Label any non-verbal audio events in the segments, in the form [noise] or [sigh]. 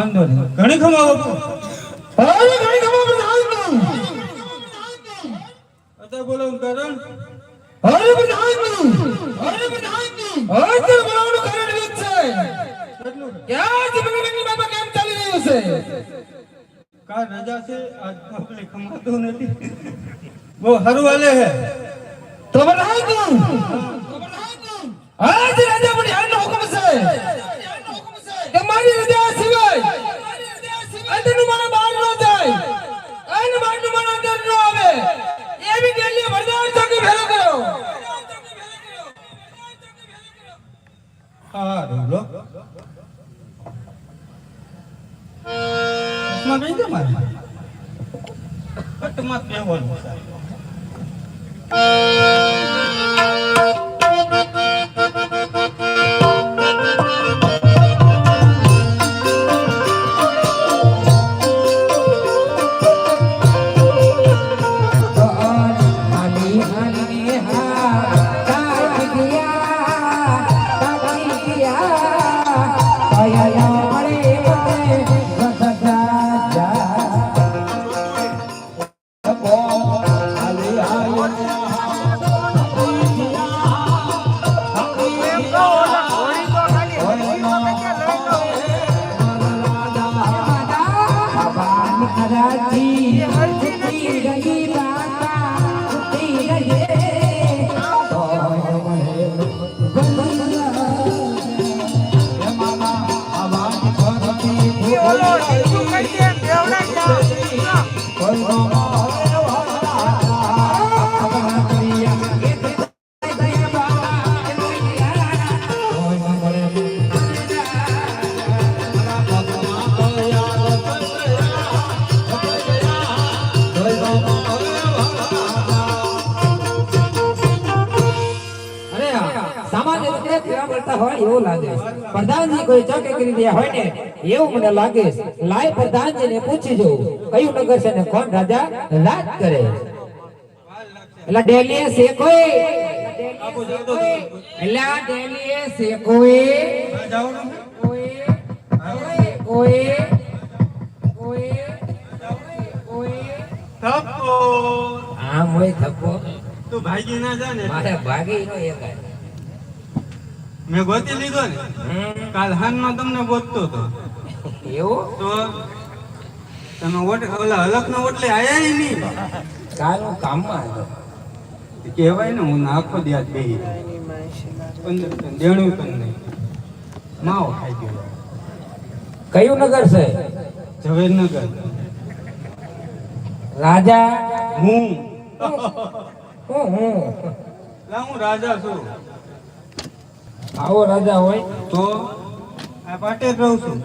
વાંધો નહીં. ઘણી ખમાવો અરે ઘણી ખબર પ્રધાન અત્યારે બોલો કારણ અરે પ્રધાન અરે પ્રધાન અરે બોલાવવાનું કારણ એ છે. કેટલું? ક્યાં જમીનની બાબા? કેમ ચાલી રહ્યું છે? કાલ રજા છે? આજ આપણે ખમાતું નથી. બહુ સારું હાલે હે. તો પ્રધાન આજ રાજા પણ યારનો હુકમ છે. રજા અંદરનું મને બહાર ન જાય. અને બહારનું મને અંદર ન આવે. એવી ગેલી વરદાન ચોકી ભેરો કરો હા લો ચશ્મા પહેરી દે મારે? પટમાં જ પહેરવાનું કોઈ ચોકે કરી દે હોય ને એવું મને લાગે લાય પ્રધાનજીને પૂછી જોઉં કયું નગર છે ને કોણ રાજા? રાજ કરે. એટલે ડેલીએ શેકોય એટલે ડેલીએ છે? કોઈ કોઈ કોઈ થપ્પો. આમ હોય થપ્પો તું ભાગી ના જા ને. મારે ભાગી નો એક મેં ગોતી લીધો ને? કાલ હાનમાં તમને ગોતતો હતો. એવું? તો તમે ઓટ ઓલા હલકનો ઓટલે આયા નહીં. કાલ હું કામમાં આવ્યો. કહેવાય ને હું આખો દિવસ બેહી દેણું પણ નહીં. માવો ખાઈ ગયો. કયું નગર છે? ઝવેરનગર. રાજા? હું. હું હું. હું રાજા છું. આવો રાજા હોય તો આ પાટે રહું છું.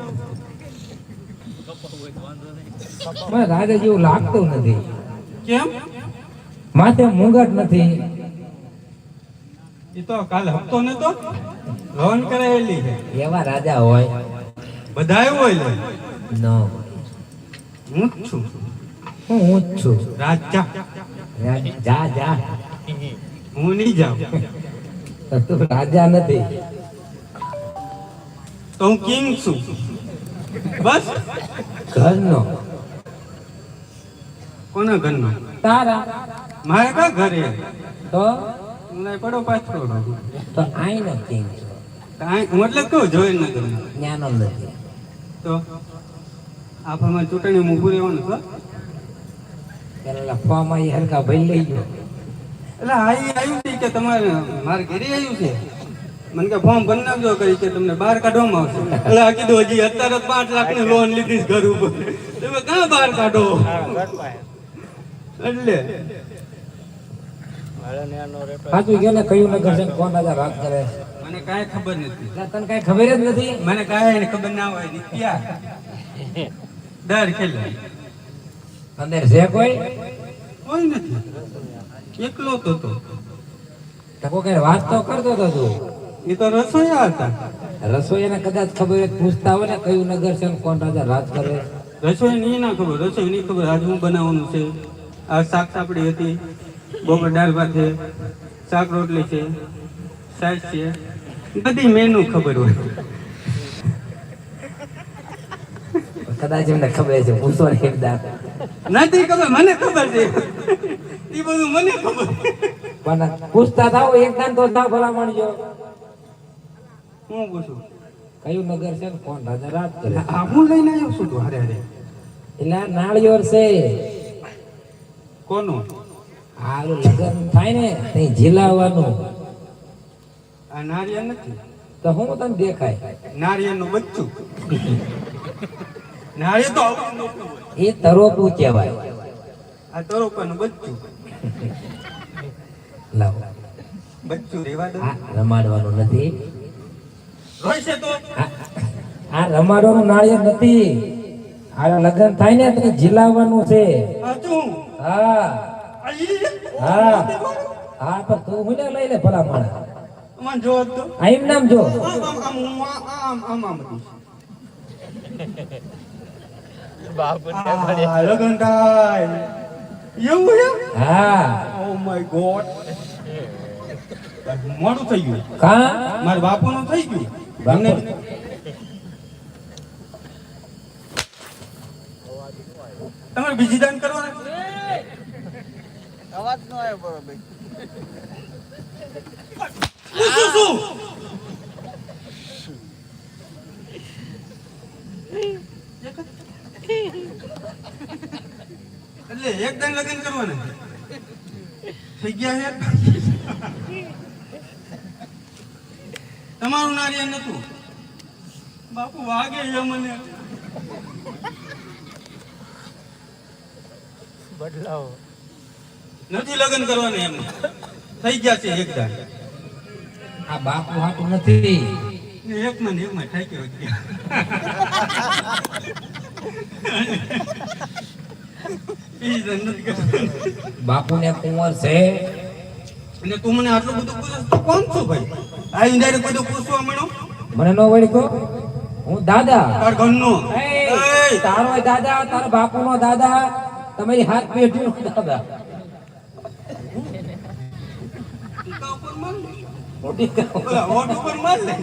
મને રાજા જેવું લાગતું નથી. કેમ? માથે મુંગટ નથી. એ તો કાલ હપ્તો નતો. લોન કરાયેલી છે. એવા રાજા હોય. બધાય હોય ન. હું છું. હું હું છું. રાજા. રાજા જા જા. હું નહીં જાઉં. તો રાજા નથી. તો હું કિંગ છું. બસ. ઘરનો. કોના ઘરનો? તારા. મારે કા ઘરે? તો? મને પડો પાછો. તો આઈ ન કિંગ કાઈ મતલબ કહું જોઈ ન ગમે જ્ઞાનો નથી. તો? આફામાં ચૂંટણી ઊભું રહેવાનું છે? પેલા ફોર્મ આવી હરકા ભાઈ લઈ ગયો. એટલે આ ઈ આવ્યું છે કે તમારે મારે ઘરે આવ્યું છે? મને કે ફોર્મ ભરી નાખજો કરી કે તમને બહાર કાઢવામાં આવશે. એટલે આ કીધું હજી અત્યારે પાંચ લાખની લોન લીધી ઘર ઉપર. તમે ક્યાં બહાર કાઢો? એટલે. પાછું ગયો ને કયું નગર છે કોણ રાજા રાજ કરે? મને કાંઈ ખબર નથી. તને કઈ ખબર જ નથી? મને કાંઈ ખબર ના હોય દીત્યા ડર ખેલે. અંદર છે કોઈ? કોઈ નથી. એકલો તો તો. તકો કે વાત તો કરતો તો તું. એ તો રસોઈયા હતા. રસોઈયાને કદાચ ખબર પૂછતા હોય ને કયું નગર છે કોણ રાજા રાજ કરે. રસોઈ ની ના ખબર રસોઈ ની ખબર. આજ હું બનાવવાનું છે. આ શાક સાપડી હતી બપોર દાળ ભાત છે શાક રોટલી છે સાસ છે. બધી મેનુ ખબર હોય. કદાચ એમને ખબર છે પૂછો ને એકદા નથી ખબર મને ખબર છે. એ બધું મને ખબર. પણ પૂછતા થાવ એકદમ તો થાવ ભલા માણજો હું પૂછું? કયું નગર છે કોણ? રાજા રાત કરે. આ હું લઈને આવ્યો છું તો હારે હારે. એટલે આ છે. કોનું? હારું લગ્ન થાય ને તઈ ઝીલાવવાનું આ નારિયેળ નથી? તો હું તને દેખાય? નારિયેળનું બચ્ચું. નારિયેળ તો. એ તરોપું કહેવાય. આ તરોપાનું બચ્ચું. લાવો. બચ્ચું રેવા દો. રમાડવાનું નથી. રોય છે તો. આ- આ રમાડવાનું નાળિયેર નથી. આ લગ્ન થાય ને તઈ ઝીલાવવાનું છે. હા. હા. હા પણ તું હું લઈ લે ભલા માણસ જો તો. નામ જો. આમ આમ આમ હું આ- આમ આમ આમ દઈશ. આ લગન થાય. એવું છે? હા. ઓ માય ગોડ મોડું થઈ ગયું. કા મારા બાપુનું થઈ ગયું. બાપુ? તમારે બીજી દાન કરવાના? અવાજ નો આવ્યો બરોબર શું શું? એટલે એક દાન લગ્ન કરવાના થઈ ગયા હે તમારું નારિયેલ નતું? બાપુ વાગે છે મને. બદલાવો. નથી લગ્ન કરવાના એમને. થઈ ગયા છે એક દાન. આ બાપુ હાટું નથી. એક માં એક માં ઠાક્યો ગયા [laughs] બાપુને કુંવર છે. અને તું મને આટલું બધું પૂછે તો કોણ છો ભાઈ? આ ઇન્ડાયરેક્ટ બધું પૂછવા મળ્યો? મને નો વળકો હું દાદા. તાર ઘરનો. તારો દાદા તારા બાપુનો દાદા તમારી હાથ પેઢીનો દાદા. મોટી કહો. ઉપર માર લે.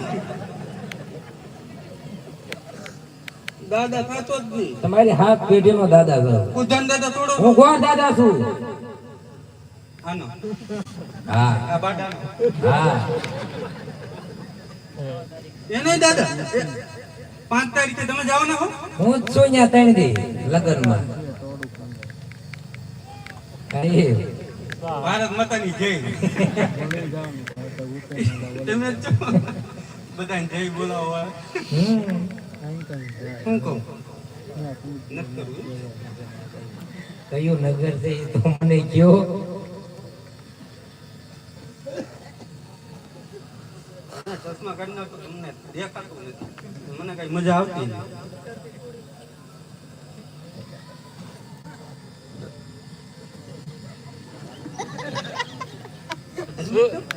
દાદા સાચો જ નહીં. તમારી હાથ પેઢીનો દાદા છો. ઉધાન દાદા થોડો હું કોણ દાદા છું? આનો. હા. આ બાટાનો હા. એને દાદા. પાંચ તારીખે તમે જાવ ને હો. હું જ છું અહીંયા ત્રણ દી લગ્નમાં. ભારત માતાની જય. [laughs] તમે બધાને જય બોલાવો. શું કહું નથી કરવું કયું નગર છે એ તો મને કયો ના, ચશ્મા કાઢી નાખો તમને દેખાતું નથી મને કઈ મજા આવતી નથી રાજા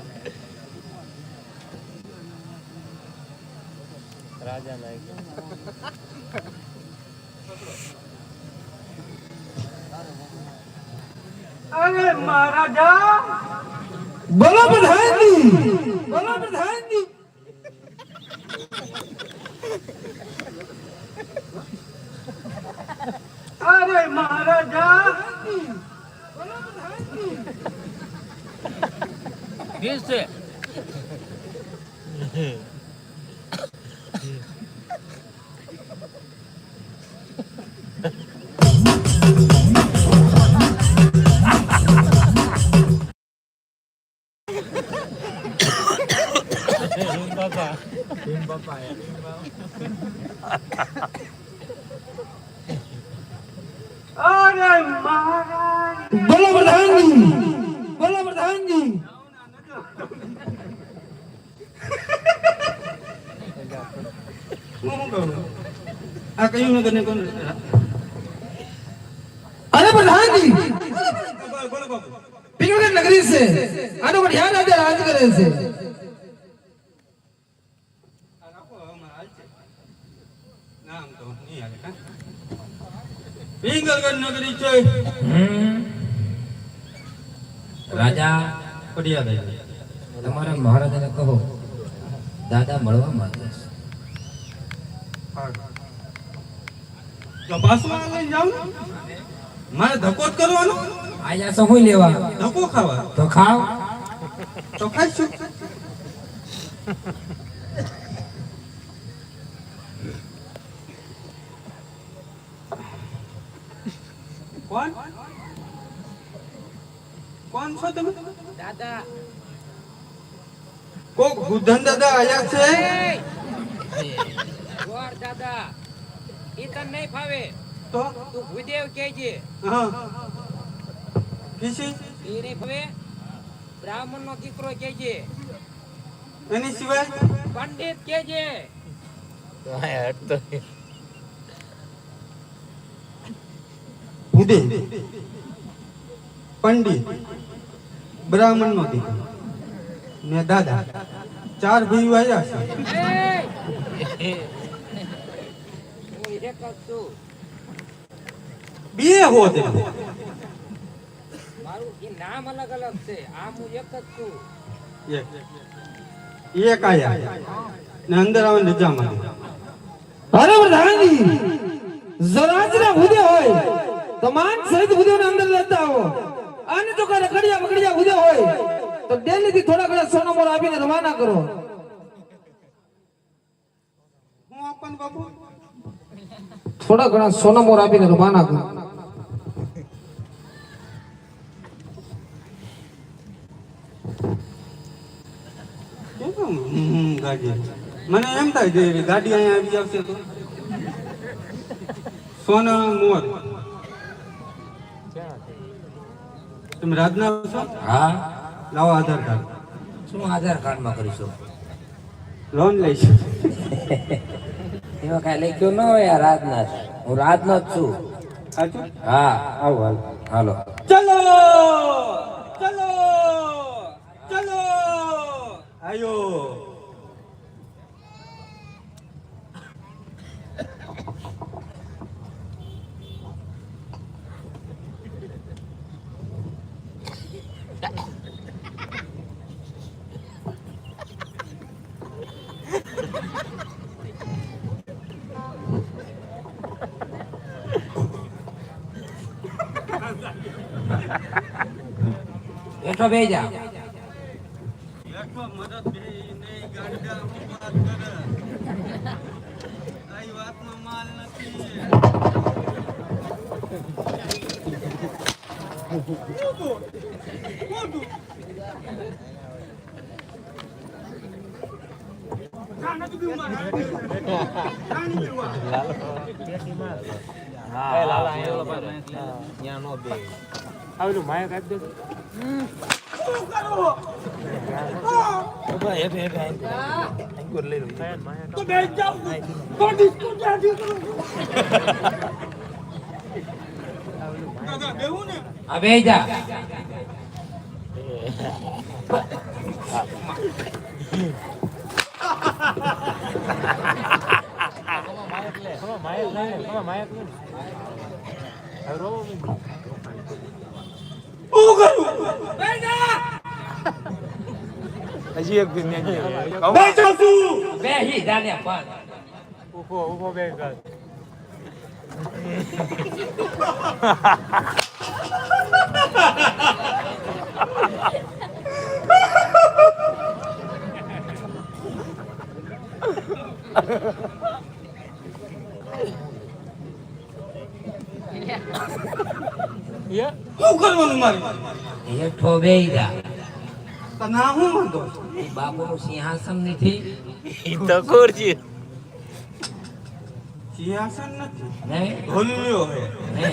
મહારાજા બોલો પ્રધાનજી બોલો પ્રધાનજી અરે મહારાજા. ગીસ છે. શું કહું આ કયું નગર કોણ અરે પ્રધાનજી પિંગલગઢ નગરી છે આનો પર ધ્યાન આજે રાજ કરે છે આ રાખો હવે મારે હાલ છે નામ તો નહીં હાલે કાં? પિંગલગઢ નગરી છે રાજા પડિયા તમારા મહારાજાને કહો દાદા મળવા માંગે તો? મારે ધક્કો જ કરવાનો? આયા શું લેવા ધક્કો ખાવા તો ખાવ. તો ખાઈશું. કોણ? કોણ છો તમે? દાદા. કોક બુધન દાદા આયા છે? ઈ તને નહીં ફાવે. તો? તું ભૂદેવ કેજે હા. કિસી ઈ નહીં ફાવે. બ્રાહ્મણ નો દીકરો કેજે એની સિવાય? પંડિત ભૂદે પંડિત. બ્રાહ્મણ નો દીકરો. ને દાદા. ચાર ભાઈઓ આવ્યા છું. બે હોત મારું ઈ નામ અલગ અલગ છે. આમ હું એક જ છું. એક. એક આયા. ને અંદર આવે રજામાં અરે પ્રધાનજી જરાજના ભૂદે હોય. તો સહિત ભૂદેવને અંદર લેતા આવો. અને જો કોઈ રખડિયા બગડિયા ભૂદે હોય. તો થી થોડા ઘણા સોના મોર આપીને રવાના કરો. હું આપણને બાપુ? થોડા ઘણા સોના મોર આપીને રવાના કરો કેમ આમ મને એમ થાય છે ગાડી અહીંયા આવી આવશે તો. સોના મોર. તમે રાજના છો? હા. લાવો આધાર કાર્ડ. શું આધાર કાર્ડમાં કરીશું? લોન લઈશું. એમાં કાંઈ લખ્યું ન હોય આ હું રાજનો જ છું. હા. આવો હાલો. હાલો. ચલો! ચલો! ચલો! આયો. બેઠો બે જા બેઠો મદદ બે નહીં ગાંડા હું વાત નથી આવેલું માયક જા માયક માયક નહીં હવે રોવો હજી એક દિન બે હી જાને પણ ઊભો ઊભો બે કર યા શું કરવાનું મારે હેઠો હું માંગો બાપુનું સિંહાસન નથી. તો ખોરજી સિંહાસન નથી. ભૂલ્યો હે.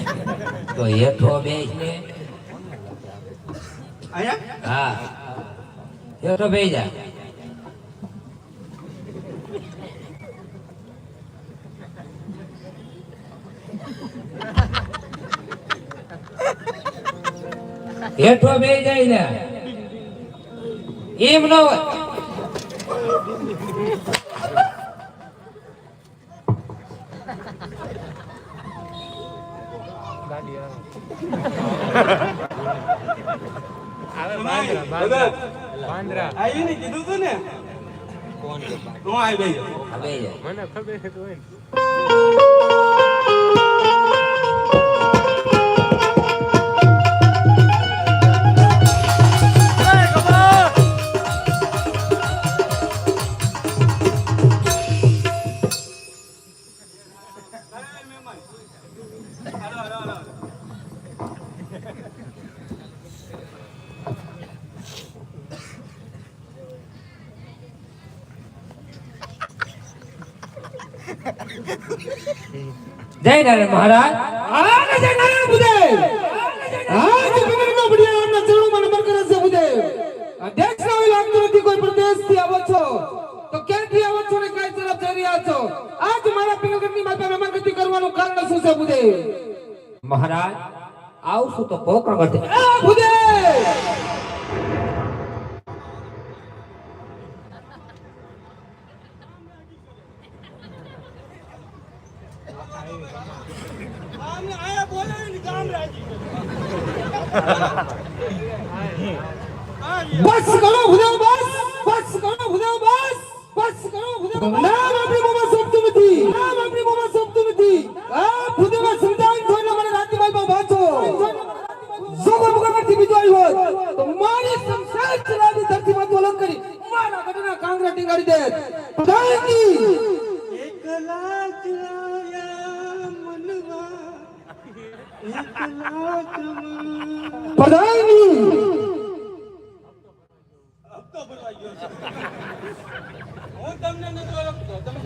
તો હેઠો બેસ ને? આયા હા. હેઠો બે જા હેઠો બે જાય ને એમ ન હોય. ગાડી આવે જય નારાયણ મહારાજ. આને જય નારાયણ બુદેવ આજ પગડનો બઢિયા આમના ચરણોમાં નમન કરે છે બુદેવ અધ્યક્ષ હોય લાગતું નથી કોઈ પ્રદેશથી આવો છો. તો ક્યાંથી આવો છો ને કઈ તરફ જઈ રહ્યા છો? આજ મારા પિંગળની માતા નમન ગતિ કરવાનું કારણ શું છે બુદેવ મહારાજ આવશું તો વધે. આ બુદેવ બસ કરો ભુદેવ બસ બસ કરો ભુદેવ બસ બસ કરો ભુદેવ નામ આપણી મોમાં સોંપતું નથી. નામ આપણી મોમાં સોંપતું નથી. આ ભુદેવ સમજાવી જોઈને મને રાતીમાં માં વાંચો જો કોઈ મુખમાંથી બીજો આવ્યો તો મારી સંસાર ચલાવી ધરતી માં અલગ કરી. મારા ઘટના કાંગરા ટીંગાડી દે. એકલા છે હું તમને નથી ઓળખતો તમે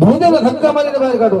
ભૂદેવ ધક્કા મારીને બહાર કાઢો.